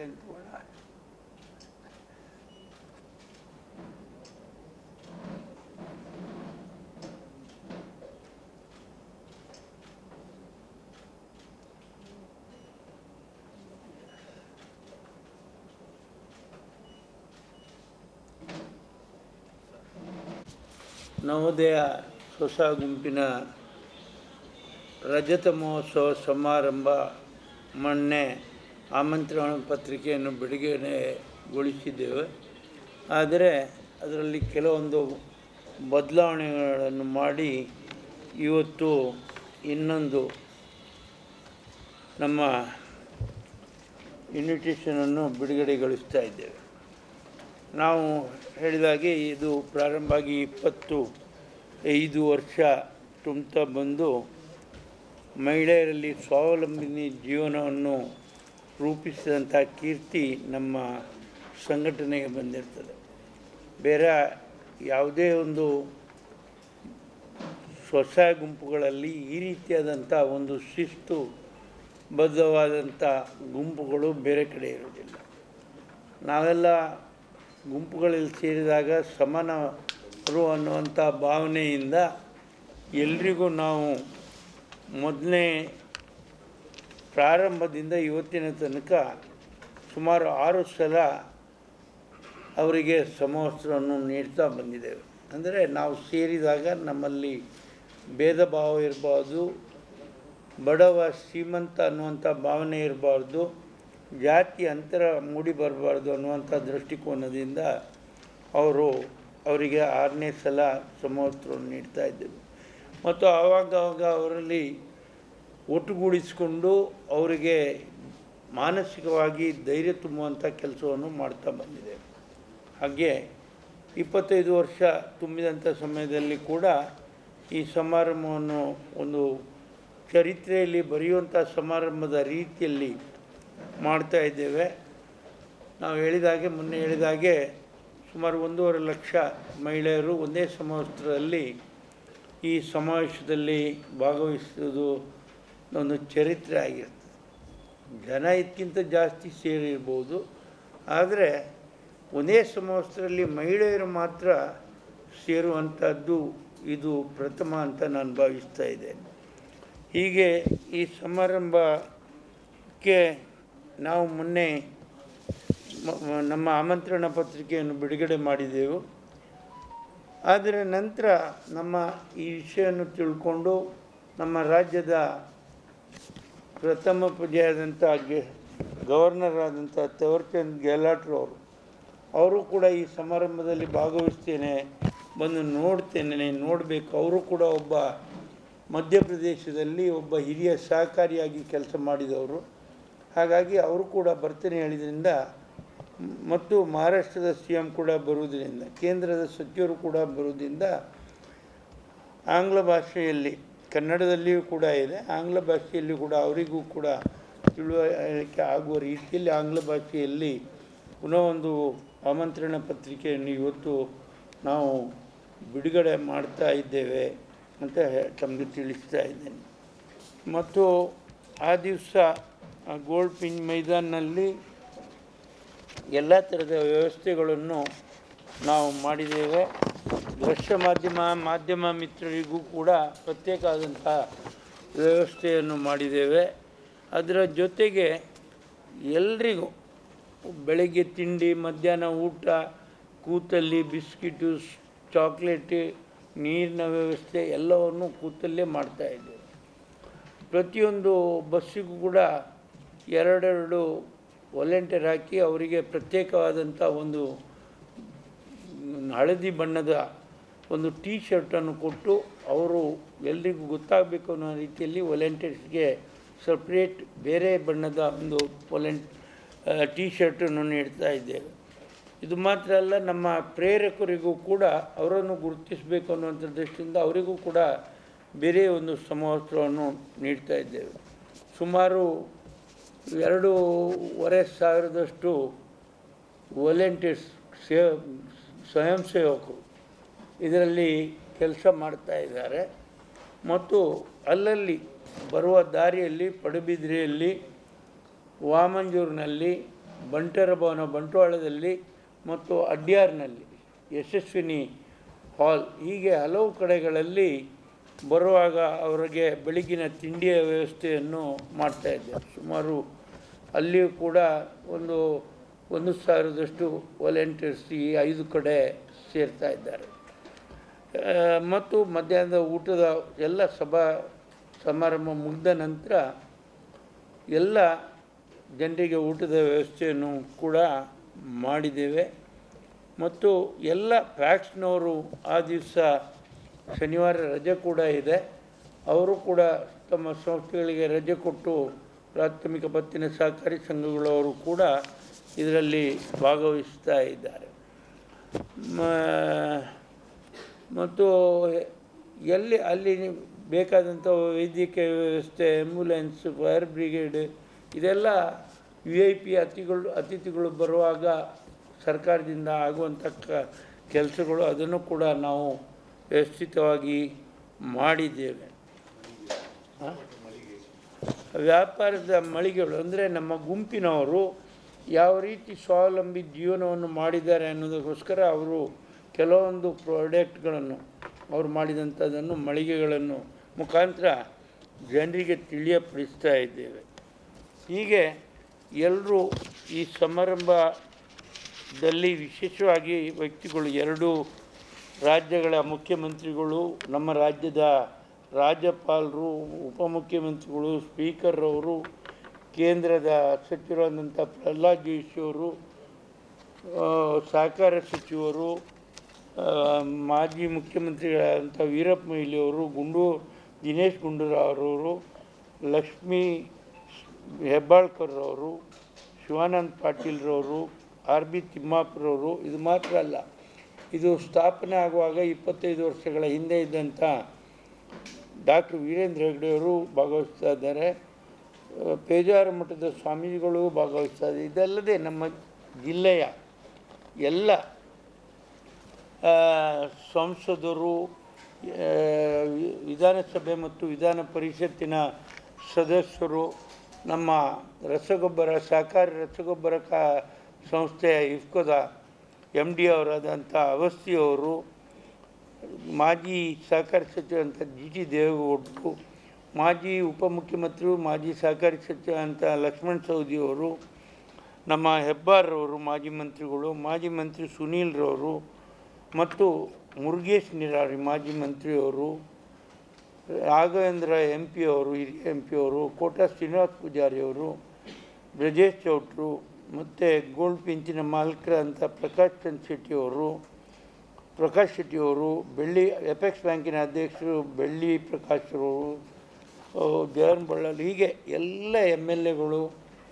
Silent ಹೋಗೋಣ ನವೋದಯ ಹೊಸ ಗುಂಪಿನ ರಜತ ಮಹೋತ್ಸವ ಸಮಾರಂಭ ಮೊನ್ನೆ ಆಮಂತ್ರಣ ಪತ್ರಿಕೆಯನ್ನು ಬಿಡುಗಡೆಗೊಳಿಸಿದ್ದೇವೆ ಆದರೆ ಅದರಲ್ಲಿ ಕೆಲವೊಂದು ಬದಲಾವಣೆಗಳನ್ನು ಮಾಡಿ ಇವತ್ತು ಇನ್ನೊಂದು ನಮ್ಮ ಇನ್ವಿಟೇಷನನ್ನು ಬಿಡುಗಡೆಗೊಳಿಸ್ತಾ ಇದ್ದೇವೆ. ನಾವು ಹೇಳಿದಾಗೆ ಇದು ಪ್ರಾರಂಭ ಆಗಿ ಇಪ್ಪತ್ತು ಐದು ವರ್ಷ ತುಂಬ್ತಾ ಬಂದು ಮಹಿಳೆಯರಲ್ಲಿ ಸ್ವಾವಲಂಬಿನಿ ಜೀವನವನ್ನು ರೂಪಿಸಿದಂಥ ಕೀರ್ತಿ ನಮ್ಮ ಸಂಘಟನೆಗೆ ಬಂದಿರ್ತದೆ. ಬೇರೆ ಯಾವುದೇ ಒಂದು ಸ್ವಸಹಾಯ ಗುಂಪುಗಳಲ್ಲಿ ಈ ರೀತಿಯಾದಂಥ ಒಂದು ಶಿಸ್ತು ಬದ್ಧವಾದಂಥ ಗುಂಪುಗಳು ಬೇರೆ ಕಡೆ ಇರೋದಿಲ್ಲ ನಾವೆಲ್ಲ ಗುಂಪುಗಳಲ್ಲಿ ಸೇರಿದಾಗ ಸಮಾನರು ಅನ್ನುವಂಥ ಭಾವನೆಯಿಂದ ಎಲ್ರಿಗೂ ನಾವು ಮೊದಲನೇ ಪ್ರಾರಂಭದಿಂದ ಇವತ್ತಿನ ತನಕ ಸುಮಾರು ಆರು ಸಲ ಅವರಿಗೆ ಸಮವಸ್ತ್ರವನ್ನು ನೀಡ್ತಾ ಬಂದಿದ್ದೇವೆ. ಅಂದರೆ ನಾವು ಸೇರಿದಾಗ ನಮ್ಮಲ್ಲಿ ಭೇದ ಭಾವ ಇರಬಾರ್ದು, ಬಡವ ಶ್ರೀಮಂತ ಅನ್ನುವಂಥ ಭಾವನೆ ಇರಬಾರ್ದು, ಜಾತಿ ಅಂತರ ಮೂಡಿ ಬರಬಾರ್ದು ಅನ್ನುವಂಥ ದೃಷ್ಟಿಕೋನದಿಂದ ಅವರು ಅವರಿಗೆ ಆರನೇ ಸಲ ಸಮವಸ್ತ್ರವನ್ನು ನೀಡ್ತಾ ಇದ್ದೆವು ಮತ್ತು ಆವಾಗ ಆವಾಗ ಅವರಲ್ಲಿ ಒಟ್ಟುಗೂಡಿಸಿಕೊಂಡು ಅವರಿಗೆ ಮಾನಸಿಕವಾಗಿ ಧೈರ್ಯ ತುಂಬುವಂಥ ಕೆಲಸವನ್ನು ಮಾಡ್ತಾ ಬಂದಿದೆ. ಹಾಗೆ ಇಪ್ಪತ್ತೈದು ವರ್ಷ ತುಂಬಿದಂಥ ಸಮಯದಲ್ಲಿ ಕೂಡ ಈ ಸಮಾರಂಭವನ್ನು ಒಂದು ಚರಿತ್ರೆಯಲ್ಲಿ ಬರೆಯುವಂಥ ಸಮಾರಂಭದ ರೀತಿಯಲ್ಲಿ ಮಾಡ್ತಾ ಇದ್ದೇವೆ. ನಾವು ಹೇಳಿದಾಗೆ ಮೊನ್ನೆ ಹೇಳಿದಾಗೆ ಸುಮಾರು ಒಂದೂವರೆ ಲಕ್ಷ ಮಹಿಳೆಯರು ಒಂದೇ ಸಮವಸ್ತ್ರದಲ್ಲಿ ಈ ಸಮಾವೇಶದಲ್ಲಿ ಭಾಗವಹಿಸೋದು ಒಂದು ಚರಿತ್ರೆ ಆಗಿರ್ತದೆ ಜನ ಇದಕ್ಕಿಂತ ಜಾಸ್ತಿ ಸೇರಿರ್ಬೋದು ಆದರೆ ಒಂದೇ ಸಮವಸ್ತ್ರದಲ್ಲಿ ಮಹಿಳೆಯರು ಮಾತ್ರ ಸೇರುವಂಥದ್ದು ಇದು ಪ್ರಥಮ ಅಂತ ನಾನು ಭಾವಿಸ್ತಾ ಇದ್ದೇನೆ ಹೀಗೆ ಈ ಸಮಾರಂಭಕ್ಕೆ ನಾವು ಮೊನ್ನೆ ನಮ್ಮ ಆಮಂತ್ರಣ ಪತ್ರಿಕೆಯನ್ನು ಬಿಡುಗಡೆ ಮಾಡಿದೆವು. ಆದರೆ ನಂತರ ನಮ್ಮ ಈ ವಿಷಯವನ್ನು ತಿಳ್ಕೊಂಡು ನಮ್ಮ ರಾಜ್ಯದ ಪ್ರಥಮ ಪೂಜೆಯಾದಂಥ ಗವರ್ನರ್ ಆದಂಥ ತವರ್ಚಂದ್ ಗೆಹ್ಲಾಟ್ರು ಅವರು ಕೂಡ ಈ ಸಮಾರಂಭದಲ್ಲಿ ಭಾಗವಹಿಸ್ತೇನೆ, ಬಂದು ನೋಡ್ತೇನೆ, ನೋಡಬೇಕು. ಅವರು ಕೂಡ ಒಬ್ಬ ಮಧ್ಯಪ್ರದೇಶದಲ್ಲಿ ಒಬ್ಬ ಹಿರಿಯ ಸಹಕಾರಿಯಾಗಿ ಕೆಲಸ ಮಾಡಿದವರು. ಹಾಗಾಗಿ ಅವರು ಕೂಡ ಬರ್ತೇನೆ ಹೇಳಿದ್ರಿಂದ, ಮತ್ತು ಮಹಾರಾಷ್ಟ್ರದ ಸಿ ಎಂ ಕೂಡ ಬರುವುದರಿಂದ, ಕೇಂದ್ರದ ಸಚಿವರು ಕೂಡ ಬರುವುದರಿಂದ, ಆಂಗ್ಲ ಭಾಷೆಯಲ್ಲಿ ಕನ್ನಡದಲ್ಲಿಯೂ ಕೂಡ ಇದೆ, ಆಂಗ್ಲ ಭಾಷೆಯಲ್ಲಿ ಕೂಡ ಅವರಿಗೂ ಕೂಡ ತಿಳುವಳಿಕೆ ಆಗುವ ರೀತಿಯಲ್ಲಿ ಆಂಗ್ಲ ಭಾಷೆಯಲ್ಲಿ ಪುನಃ ಒಂದು ಆಮಂತ್ರಣ ಪತ್ರಿಕೆಯನ್ನು ಇವತ್ತು ನಾವು ಬಿಡುಗಡೆ ಮಾಡ್ತಾ ಇದ್ದೇವೆ ಅಂತ ತಮಗೆ ತಿಳಿಸ್ತಾ ಇದ್ದೇನೆ. ಮತ್ತು ಆ ದಿವಸ ಗೋಲ್ಡ್ ಪಿನ್ ಮೈದಾನಲ್ಲಿ ಎಲ್ಲ ಥರದ ವ್ಯವಸ್ಥೆಗಳನ್ನು ನಾವು ಮಾಡಿದ್ದೇವೆ. ದೃಶ್ಯ ಮಾಧ್ಯಮ ಮಾಧ್ಯಮ ಮಿತ್ರರಿಗೂ ಕೂಡ ಪ್ರತ್ಯೇಕ ಆದಂಥ ವ್ಯವಸ್ಥೆಯನ್ನು ಮಾಡಿದ್ದೇವೆ. ಅದರ ಜೊತೆಗೆ ಎಲ್ರಿಗೂ ಬೆಳಗ್ಗೆ ತಿಂಡಿ, ಮಧ್ಯಾಹ್ನ ಊಟ, ಕೂತಲ್ಲಿ ಬಿಸ್ಕಿಟು, ಚಾಕ್ಲೇಟ್, ನೀರಿನ ವ್ಯವಸ್ಥೆ ಎಲ್ಲವನ್ನು ಕೂತಲ್ಲೇ ಮಾಡ್ತಾಯಿದ್ದೇವೆ ಪ್ರತಿಯೊಂದು ಬಸ್ಸಿಗೂ ಕೂಡ ಎರಡೆರಡು ವಾಲಂಟಿಯರ್ ಹಾಕಿ ಅವರಿಗೆ ಪ್ರತ್ಯೇಕವಾದಂಥ ಒಂದು ಹಳದಿ ಬಣ್ಣದ ಒಂದು ಟೀ ಶರ್ಟನ್ನು ಕೊಟ್ಟು ಅವರು ಎಲ್ರಿಗೂ ಗೊತ್ತಾಗಬೇಕು ಅನ್ನೋ ರೀತಿಯಲ್ಲಿ ವಾಲಂಟಿಯರ್ಸ್ಗೆ ಸಪ್ರೇಟ್ ಬೇರೆ ಬಣ್ಣದ ಒಂದು ವಾಲಂಟ್ ಟೀ ಶರ್ಟನ್ನು ನೀಡ್ತಾ ಇದ್ದೇವೆ. ಇದು ಮಾತ್ರ ಅಲ್ಲ, ನಮ್ಮ ಪ್ರೇರಕರಿಗೂ ಕೂಡ ಅವರನ್ನು ಗುರುತಿಸಬೇಕು ಅನ್ನುವಂಥ ದೃಷ್ಟಿಯಿಂದ ಅವರಿಗೂ ಕೂಡ ಬೇರೆ ಒಂದು ಸಮವಸ್ತ್ರವನ್ನು ನೀಡ್ತಾ ಇದ್ದೇವೆ. ಸುಮಾರು ಎರಡೂವರೆ ಸಾವಿರದಷ್ಟು ವಾಲಂಟಿಯರ್ಸ್ ಸೇ ಸ್ವಯಂ ಸೇವಕರು ಇದರಲ್ಲಿ ಕೆಲಸ ಮಾಡ್ತಾ ಇದ್ದಾರೆ. ಮತ್ತು ಅಲ್ಲಲ್ಲಿ ಬರುವ ದಾರಿಯಲ್ಲಿ, ಪಡುಬಿದ್ರಿಯಲ್ಲಿ, ವಾಮಂಜೂರಿನಲ್ಲಿ, ಬಂಟರ ಭವನ, ಬಂಟ್ವಾಳದಲ್ಲಿ ಮತ್ತು ಅಡ್ಯಾರ್ನಲ್ಲಿ, ಯಶಸ್ವಿನಿ ಹಾಲ್ ಹೀಗೆ ಹಲವು ಕಡೆಗಳಲ್ಲಿ ಬರುವಾಗ ಅವರಿಗೆ ಬೆಳಗಿನ ತಿಂಡಿಯ ವ್ಯವಸ್ಥೆಯನ್ನು ಮಾಡ್ತಾ ಇದ್ದೇವೆ ಸುಮಾರು ಅಲ್ಲಿಯೂ ಕೂಡ ಒಂದು ಒಂದು ಸಾವಿರದಷ್ಟು ವಾಲಂಟಿಯರ್ಸ್ ಈ ಐದು ಕಡೆ ಸೇರ್ತಾ ಇದ್ದಾರೆ. ಮತ್ತು ಮಧ್ಯಾಹ್ನದ ಊಟದ ಎಲ್ಲ ಸಭಾ ಸಮಾರಂಭ ಮುಗಿದ ನಂತರ ಎಲ್ಲ ಜನರಿಗೆ ಊಟದ ವ್ಯವಸ್ಥೆಯನ್ನು ಕೂಡ ಮಾಡಿದ್ದೇವೆ. ಮತ್ತು ಎಲ್ಲ ಫ್ಯಾಕ್ಸ್ನವರು ಆ ದಿವಸ ಶನಿವಾರ ರಜೆ ಕೂಡ ಇದೆ. ಅವರು ಕೂಡ ತಮ್ಮ ಸಂಸ್ಥೆಗಳಿಗೆ ರಜೆ ಕೊಟ್ಟು ಪ್ರಾಥಮಿಕ ಪತ್ತಿನ ಸಹಕಾರಿ ಸಂಘಗಳವರು ಕೂಡ ಇದರಲ್ಲಿ ಭಾಗವಹಿಸ್ತಾ ಇದ್ದಾರೆ. ಮತ್ತು ಎಲ್ಲಿ, ಅಲ್ಲಿ ಬೇಕಾದಂಥ ವೈದ್ಯಕೀಯ ವ್ಯವಸ್ಥೆ ಆ್ಯಂಬುಲೆನ್ಸ್ ಫೈರ್ ಬ್ರಿಗೇಡ್ ಇದೆಲ್ಲ ವಿ ಐ ಪಿ ಅತಿಥಿಗಳು ಅತಿಥಿಗಳು ಬರುವಾಗ ಸರ್ಕಾರದಿಂದ ಆಗುವಂಥ ಕ, ಕೆಲಸಗಳು ಅದನ್ನು ಕೂಡ ನಾವು ವ್ಯವಸ್ಥಿತವಾಗಿ ಮಾಡಿದ್ದೇವೆ? ವ್ಯಾಪಾರದ ಮಳಿಗೆಗಳು, ಅಂದರೆ ನಮ್ಮ ಗುಂಪಿನವರು ಯಾವ ರೀತಿ ಸ್ವಾವಲಂಬಿ ಜೀವನವನ್ನು ಮಾಡಿದ್ದಾರೆ ಅನ್ನೋದಕ್ಕೋಸ್ಕರ ಅವರು ಕೆಲವೊಂದು ಪ್ರಾಡಕ್ಟ್ಗಳನ್ನು ಅವರು ಮಾಡಿದಂಥದ್ದನ್ನು ಮಳಿಗೆಗಳನ್ನು ಮುಖಾಂತರ ಜನರಿಗೆ ತಿಳಿಯಪಡಿಸ್ತಾ ಇದ್ದೇವೆ. ಹೀಗೆ ಎಲ್ಲರೂ ಈ ಸಮಾರಂಭದಲ್ಲಿ ವಿಶೇಷವಾಗಿ ವ್ಯಕ್ತಿಗಳು ಎರಡು ರಾಜ್ಯಗಳ ಮುಖ್ಯಮಂತ್ರಿಗಳು, ನಮ್ಮ ರಾಜ್ಯದ ರಾಜ್ಯಪಾಲರು, ಉಪಮುಖ್ಯಮಂತ್ರಿಗಳು ಸ್ಪೀಕರ್ ಅವರು ಕೇಂದ್ರದ ಸಚಿವರಾದಂಥ ಪ್ರಹ್ಲಾದ್ ಜೋಶಿಯವರು ಸಹಕಾರ ಸಚಿವರು ಮಾಜಿ ಮುಖ್ಯಮಂತ್ರಿಗಳಾದಂಥ ವೀರಪ್ಪ ಮೊಯ್ಲಿಯವರು ಗುಂಡು, ದಿನೇಶ್ ಗುಂಡೂರಾವ್ ಲಕ್ಷ್ಮಿ ಹೆಬ್ಬಾಳ್ಕರ್ರವರು ಶಿವಾನಂದ ಪಾಟೀಲ್ರವರು ಆರ್ ಬಿ ತಿಮ್ಮಾಪುರವರು ಇದು ಮಾತ್ರ ಅಲ್ಲ, ಇದು ಸ್ಥಾಪನೆ ಆಗುವಾಗ ಇಪ್ಪತ್ತೈದು ವರ್ಷಗಳ ಹಿಂದೆ ಇದ್ದಂಥ ಡಾಕ್ಟರ್ ವೀರೇಂದ್ರ ಹೆಗ್ಡೆಯವರು ಭಾಗವಹಿಸ್ತಾ ಇದ್ದಾರೆ. ಪೇಜಾರ ಮಠದ ಸ್ವಾಮೀಜಿಗಳು ಭಾಗವಹಿಸ್ತಾ ಇದ್ದಾರೆ. ಇದಲ್ಲದೆ ನಮ್ಮ ಜಿಲ್ಲೆಯ ಎಲ್ಲ ಸಂಸದರು ವಿಧಾನಸಭೆ ಮತ್ತು ವಿಧಾನ ಪರಿಷತ್ತಿನ ಸದಸ್ಯರು, ನಮ್ಮ ರಸಗೊಬ್ಬರ, ಸಹಕಾರಿ ರಸಗೊಬ್ಬರ ಕಾ, ಸಂಸ್ಥೆಯ ಇಫ್ಕೋದ ಎಂ ಡಿ ಅವರಾದಂಥ ಅವಸ್ಥಿಯವರು ಮಾಜಿ ಸಹಕಾರಿ ಸಚಿವಂತ ಜಿ ಟಿ ದೇವೇಗೌಡರು, ಮಾಜಿ ಉಪಮುಖ್ಯಮಂತ್ರಿಯು, ಮಾಜಿ ಸಹಕಾರಿ ಸಚಿವ ಅಂತ ಲಕ್ಷ್ಮಣ್ ಸವದಿಯವರು ನಮ್ಮ ಹೆಬ್ಬಾರ್ರವರು ಮಾಜಿ ಮಂತ್ರಿಗಳು, ಮಾಜಿ ಮಂತ್ರಿ ಸುನೀಲ್ರವರು ಮತ್ತು ಮುರುಗೇಶ್ ನಿರಾರಿ ಮಾಜಿ ಮಂತ್ರಿಯವರು, ರಾಘವೇಂದ್ರ ಎಂ ಪಿ ಅವರು ಎಂ ಪಿ ಅವರು ಕೋಟಾ ಶ್ರೀನಿವಾಸ್ ಪೂಜಾರಿ ಅವರು ಬ್ರಜೇಶ್ ಚೌಟ್ರು ಮತ್ತು ಗೋಲ್ಡ್ ಪಿಂಚಿನ ಮಾಲೀಕರ ಅಂತ ಪ್ರಕಾಶ್ ಚಂದ್ ಶೆಟ್ಟಿಯವರು, ಪ್ರಕಾಶ್ ಶೆಟ್ಟಿಯವರು, ಬೆಳ್ಳಿ, ಎಪೆಕ್ಸ್ ಬ್ಯಾಂಕಿನ ಅಧ್ಯಕ್ಷರು, ಬೆಳ್ಳಿ ಪ್ರಕಾಶ್ರವರು ಜಯನ್ ಬಳ್ಳಾಲ್ ಹೀಗೆ ಎಲ್ಲ ಎಂ ಎಲ್ ಎಗಳು,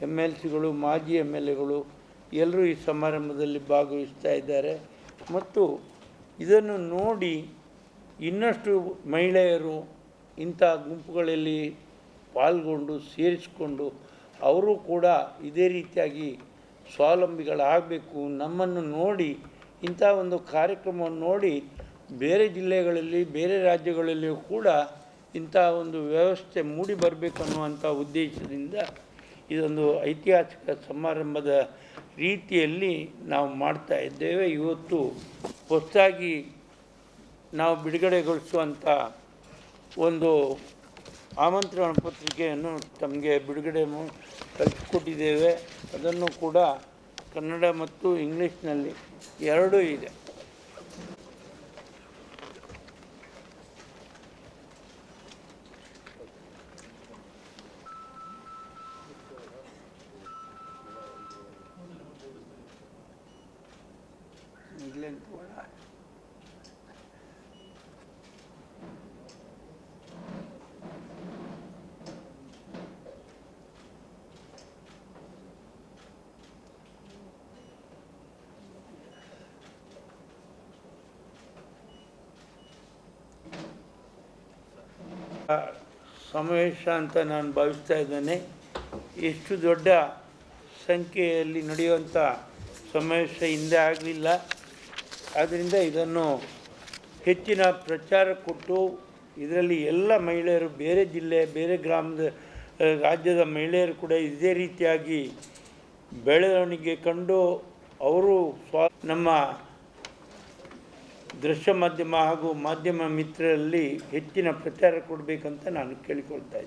ಎಂ ಎಲ್ ಸಿಗಳು, ಮಾಜಿ ಎಂ ಎಲ್ ಎಗಳು ಎಲ್ಲರೂ ಈ ಸಮಾರಂಭದಲ್ಲಿ ಭಾಗವಹಿಸ್ತಾ ಇದ್ದಾರೆ. ಮತ್ತು ಇದನ್ನು ನೋಡಿ ಇನ್ನಷ್ಟು ಮಹಿಳೆಯರು ಇಂಥ ಗುಂಪುಗಳಲ್ಲಿ ಪಾಲ್ಗೊಂಡು ಸೇರಿಸಿಕೊಂಡು ಅವರು ಕೂಡ ಇದೇ ರೀತಿಯಾಗಿ ಸ್ವಾವಲಂಬಿಗಳಾಗಬೇಕು. ನಮ್ಮನ್ನು ನೋಡಿ ಇಂಥ ಒಂದು ಕಾರ್ಯಕ್ರಮವನ್ನು ನೋಡಿ ಬೇರೆ ಜಿಲ್ಲೆಗಳಲ್ಲಿ, ಬೇರೆ ರಾಜ್ಯಗಳಲ್ಲಿಯೂ ಕೂಡ ಇಂಥ ಒಂದು ವ್ಯವಸ್ಥೆ ಮೂಡಿ ಬರಬೇಕನ್ನುವಂಥ ಉದ್ದೇಶದಿಂದ ಇದೊಂದು ಐತಿಹಾಸಿಕ ಸಮಾರಂಭದ ರೀತಿಯಲ್ಲಿ ನಾವು ಮಾಡ್ತಾ ಇದ್ದೇವೆ. ಇವತ್ತು ಹೊಸದಾಗಿ ನಾವು ಬಿಡುಗಡೆಗೊಳಿಸುವಂಥ ಒಂದು ಆಮಂತ್ರಣ ಪತ್ರಿಕೆಯನ್ನು ತಮಗೆ ಬಿಡುಗಡೆ ಕಳಿಸ್ಕೊಟ್ಟಿದ್ದೇವೆ. ಅದನ್ನು ಕೂಡ ಕನ್ನಡ ಮತ್ತು ಇಂಗ್ಲೀಷ್ನಲ್ಲಿ ಎರಡೂ ಇದೆ. ನಿಂತ್ಕೊಳ್ಳ. ಆ, ಸಮಾವೇಶ ಅಂತ ನಾನು ಭಾವಿಸ್ತಾ ಇದ್ದೇನೆ ಎಷ್ಟು ದೊಡ್ಡ ಸಂಖ್ಯೆಯಲ್ಲಿ ನಡೆಯುವಂಥ ಸಮಾವೇಶ ಹಿಂದೆ ಆಗಲಿಲ್ಲ ಆದ್ದರಿಂದ ಇದನ್ನು ಹೆಚ್ಚಿನ ಪ್ರಚಾರ ಕೊಟ್ಟು ಇದರಲ್ಲಿ ಎಲ್ಲ ಮಹಿಳೆಯರು, ಬೇರೆ ಜಿಲ್ಲೆ, ಬೇರೆ ಗ್ರಾಮದ ರಾಜ್ಯದ ಮಹಿಳೆಯರು ಕೂಡ ಇದೇ ರೀತಿಯಾಗಿ ಬೆಳವಣಿಗೆ ಕಂಡು ಅವರು ಸ್ವ, ನಮ್ಮ ದೃಶ್ಯ ಮಾಧ್ಯಮ ಹಾಗೂ ಮಾಧ್ಯಮ ಮಿತ್ರರಲ್ಲಿ ಹೆಚ್ಚಿನ ಪ್ರಚಾರ ಕೊಡಬೇಕಂತ ನಾನು ಕೇಳಿಕೊಳ್ತಾ ಇದ್ದೀನಿ.